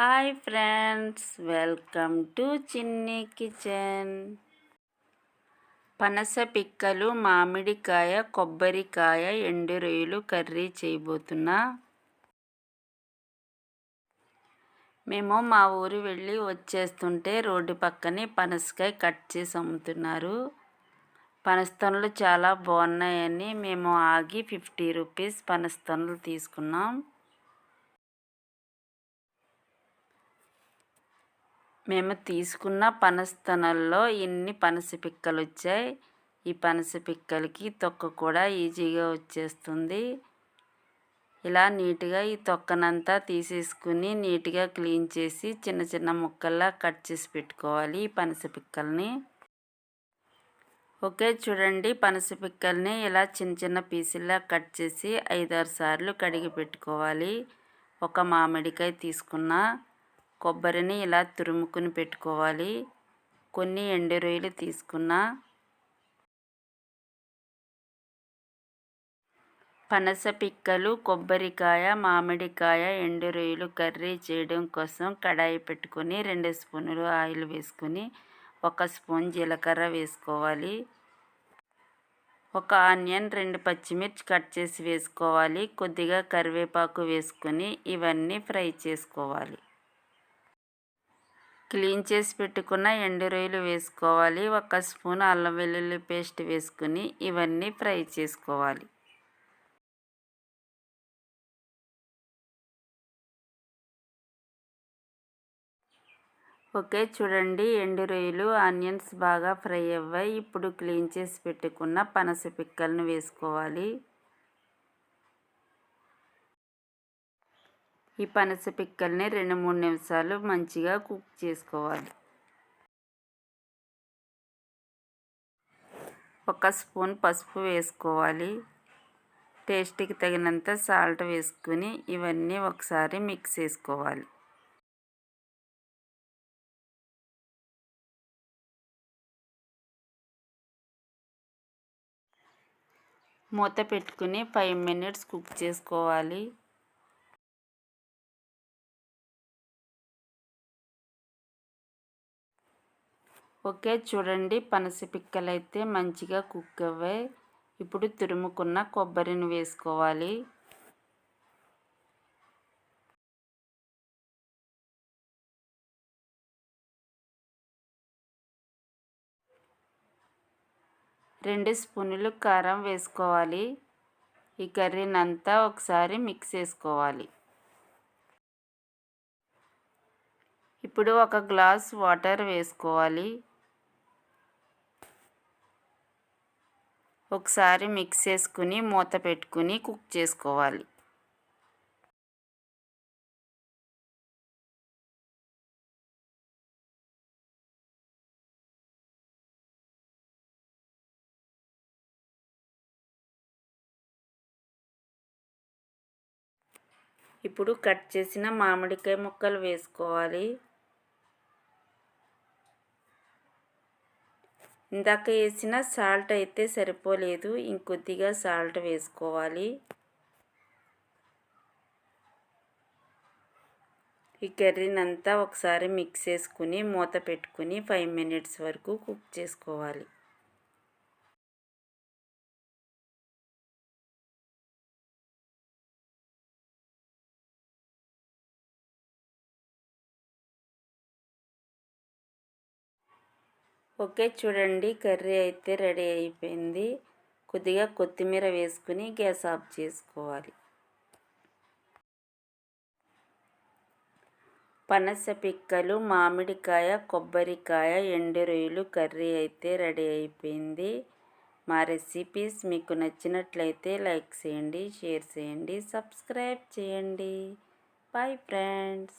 Hi friends welcome to Chinni kitchen. పనస పిక్కలు మామిడికాయ కొబ్బరికాయ ఎండు రొయ్యలు కర్రీ చేయబోతున్నా. మేము మా ఊరు వెళ్ళి వచ్చేస్తుంటే రోడ్డు పక్కనే పనసకాయ కట్ చేసి అమ్ముతున్నారు. పనస్తనులు చాలా బాగున్నాయని మేము ఆగి ఫిఫ్టీ రూపీస్ పనస్తనులు తీసుకున్నాం. మేము తీసుకున్న పనస్తనల్లో ఇన్ని పనస పిక్కలు వచ్చాయి ఈ పనస పిక్కలకి తొక్క కూడా ఈజీగా వచ్చేస్తుంది. ఇలా నీట్గా ఈ తొక్కనంతా తీసేసుకుని నీట్గా క్లీన్ చేసి చిన్న చిన్న ముక్కల్లా కట్ చేసి పెట్టుకోవాలి ఈ పనస పిక్కల్ని. ఓకే చూడండి. పనస పిక్కల్ని ఇలా చిన్న చిన్న పీసుల్లా కట్ చేసి ఐదారు సార్లు కడిగి పెట్టుకోవాలి. ఒక మామిడికాయ తీసుకున్నా కొబ్బరిని ఇలా తురుముకుని పెట్టుకోవాలి. కొన్ని ఎండు రొయ్యలు తీసుకున్న. పనస పిక్కలు కొబ్బరికాయ మామిడికాయ ఎండు రొయ్యలు కర్రీ చేయడం కోసం కడాయి పెట్టుకొని రెండు స్పూనులు ఆయిల్ వేసుకొని ఒక స్పూన్ జీలకర్ర వేసుకోవాలి. ఒక ఆనియన్ రెండు పచ్చిమిర్చి కట్ చేసి వేసుకోవాలి. కొద్దిగా కరివేపాకు వేసుకొని ఇవన్నీ ఫ్రై చేసుకోవాలి. క్లీన్ చేసి పెట్టుకున్న ఎండు రొయ్యలు వేసుకోవాలి. ఒక స్పూన్ అల్లం వెల్లుల్లి పేస్ట్ వేసుకుని ఇవన్నీ ఫ్రై చేసుకోవాలి. ఓకే చూడండి. ఎండు రొయ్యలు ఆనియన్స్ బాగా ఫ్రై అవ్వాయి. ఇప్పుడు క్లీన్ చేసి పెట్టుకున్న పనస పిక్కలను వేసుకోవాలి. ఈ పనస పిక్కల్ని రెండు మూడు నిమిషాలు మంచిగా కుక్ చేసుకోవాలి. ఒక స్పూన్ పసుపు వేసుకోవాలి. టేస్ట్కి తగినంత సాల్ట్ వేసుకుని ఇవన్నీ ఒకసారి మిక్స్ చేసుకోవాలి. మూత పెట్టుకుని ఫైవ్ మినిట్స్ కుక్ చేసుకోవాలి. ఓకే చూడండి. పనస పిక్కలు అయితే మంచిగా కుక్ అవ్వాయి. ఇప్పుడు తురుముకున్న కొబ్బరిని వేసుకోవాలి. రెండు స్పూన్లు కారం వేసుకోవాలి. ఈ కర్రీని అంతా ఒకసారి మిక్స్ చేసుకోవాలి. ఇప్పుడు ఒక గ్లాస్ వాటర్ వేసుకోవాలి. ఒకసారి మిక్స్ చేసుకుని మూత పెట్టుకుని కుక్ చేసుకోవాలి. ఇప్పుడు కట్ చేసిన మామిడికాయ ముక్కలు వేసుకోవాలి. ఇందాక వేసిన సాల్ట్ అయితే సరిపోలేదు. ఇంకొద్దిగా సాల్ట్ వేసుకోవాలి. ఈ కర్రీని అంతా ఒకసారి మిక్స్ చేసుకుని మూత పెట్టుకుని ఫైవ్ మినిట్స్ వరకు కుక్ చేసుకోవాలి. ఓకే చూడండి. కర్రీ అయితే రెడీ అయిపోయింది. కొద్దిగా కొత్తిమీర వేసుకుని గ్యాస్ ఆఫ్ చేసుకోవాలి. పనస పిక్కలు మామిడికాయ కొబ్బరికాయ ఎండురొయ్యలు కర్రీ అయితే రెడీ అయిపోయింది. మా రెసిపీస్ మీకు నచ్చినట్లయితే లైక్ చేయండి షేర్ చేయండి సబ్స్క్రైబ్ చేయండి. Bye friends